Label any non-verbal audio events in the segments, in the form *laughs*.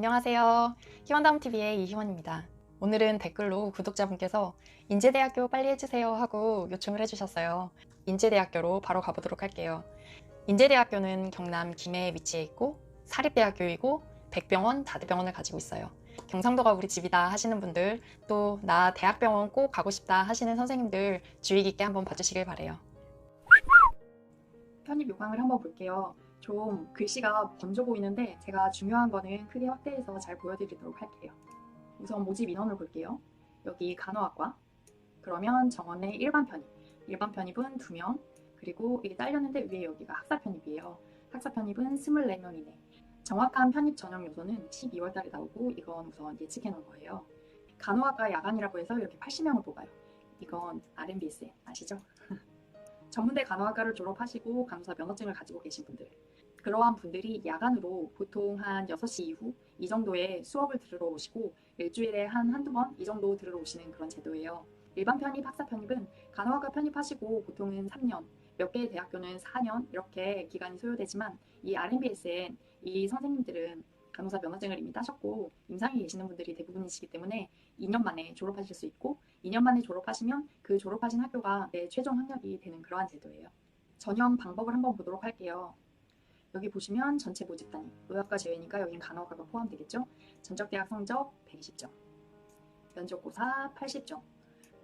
안녕하세요. 희원다움TV의 이희원입니다. 오늘은 댓글로 구독자분께서 인제대학교 빨리 해주세요 하고 요청을 해주셨어요. 인제대학교로 바로 가보도록 할게요. 인제대학교는 경남 김해에 위치해 있고 사립대학교이고 백병원, 다대병원을 가지고 있어요. 경상도가 우리 집이다 하시는 분들 또 나 대학병원 꼭 가고 싶다 하시는 선생님들 주의 깊게 한번 봐주시길 바래요. 편입 요강을 한번 볼게요. 좀 글씨가 번져 보이는데 제가 중요한 거는 크게 확대해서 잘 보여드리도록 할게요. 우선 모집 인원을 볼게요. 여기 간호학과 그러면 정원의 일반 편입 일반 편입은 2명 그리고 이게 딸렸는데 위에 여기가 학사 편입이에요. 학사 편입은 24명 이내 정확한 편입 전형 요소는 12월 달에 나오고 이건 우선 예측해 놓은 거예요. 간호학과 야간이라고 해서 이렇게 80명을 뽑아요. 이건 RMBSM 아시죠? *laughs* 전문대 간호학과를 졸업하시고 간호사 면허증을 가지고 계신 분들 그러한 분들이 야간으로 보통 한 6시 이후 이 정도의 수업을 들으러 오시고 일주일에 한 한두 번 이 정도 들으러 오시는 그런 제도예요. 일반 편입, 학사 편입은 간호학과 편입하시고 보통은 3년, 몇 개의 대학교는 4년 이렇게 기간이 소요되지만 이 RMBSN 이 선생님들은 간호사 면허증을 이미 따셨고 임상에 계시는 분들이 대부분이시기 때문에 2년 만에 졸업하실 수 있고 2년 만에 졸업하시면 그 졸업하신 학교가 내 최종 학력이 되는 그러한 제도예요. 전형 방법을 한번 보도록 할게요. 여기 보시면 전체 모집 단위, 의학과 제외니까 여긴 간호학과가 포함되겠죠? 전적 대학 성적 120점, 면접고사 80점.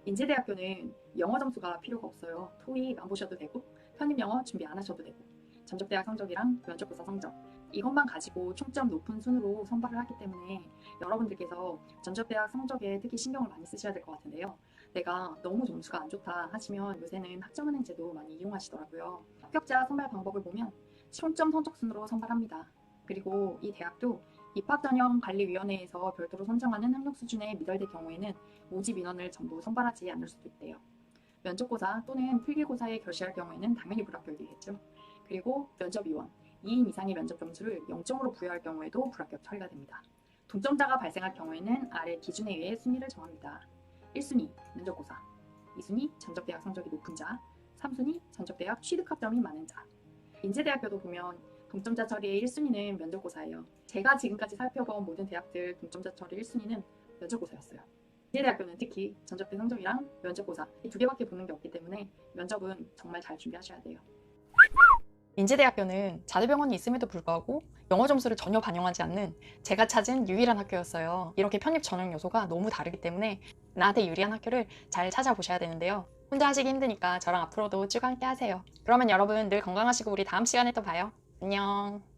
인제대학교는 영어 점수가 필요가 없어요. 토익 안 보셔도 되고 편입 영어 준비 안 하셔도 되고 전적 대학 성적이랑 면접고사 성적 이것만 가지고 총점 높은 순으로 선발을 하기 때문에 여러분들께서 전적대학 성적에 특히 신경을 많이 쓰셔야 될 것 같은데요. 내가 너무 점수가 안 좋다 하시면 요새는 학점은행 제도 많이 이용하시더라고요. 합격자 선발 방법을 보면 총점 성적 순으로 선발합니다. 그리고 이 대학도 입학 전형 관리위원회에서 별도로 선정하는 학력 수준에 미달될 경우에는 모집 인원을 전부 선발하지 않을 수도 있대요. 면접고사 또는 필기고사에 결시할 경우에는 당연히 불합격이겠죠. 그리고 면접위원 2인 이상의 면접 점수를 0점으로 부여할 경우에도 불합격 처리가 됩니다. 동점자가 발생할 경우에는 아래 기준에 의해 순위를 정합니다. 1순위 면접고사, 2순위 전적대학 성적이 높은 자, 3순위 전적대학 취득학점이 많은 자. 인제대학교도 보면 동점자 처리의 1순위는 면접고사예요. 제가 지금까지 살펴본 모든 대학들 동점자 처리 1순위는 면접고사였어요. 인제대학교는 특히 전적대 성적이랑 면접고사 이 두 개밖에 보는 게 없기 때문에 면접은 정말 잘 준비하셔야 돼요. 인제대학교는 자대병원이 있음에도 불구하고 영어 점수를 전혀 반영하지 않는 제가 찾은 유일한 학교였어요. 이렇게 편입 전형 요소가 너무 다르기 때문에 나한테 유리한 학교를 잘 찾아보셔야 되는데요. 혼자 하시기 힘드니까 저랑 앞으로도 쭉 함께 하세요. 그러면 여러분 늘 건강하시고 우리 다음 시간에 또 봐요. 안녕.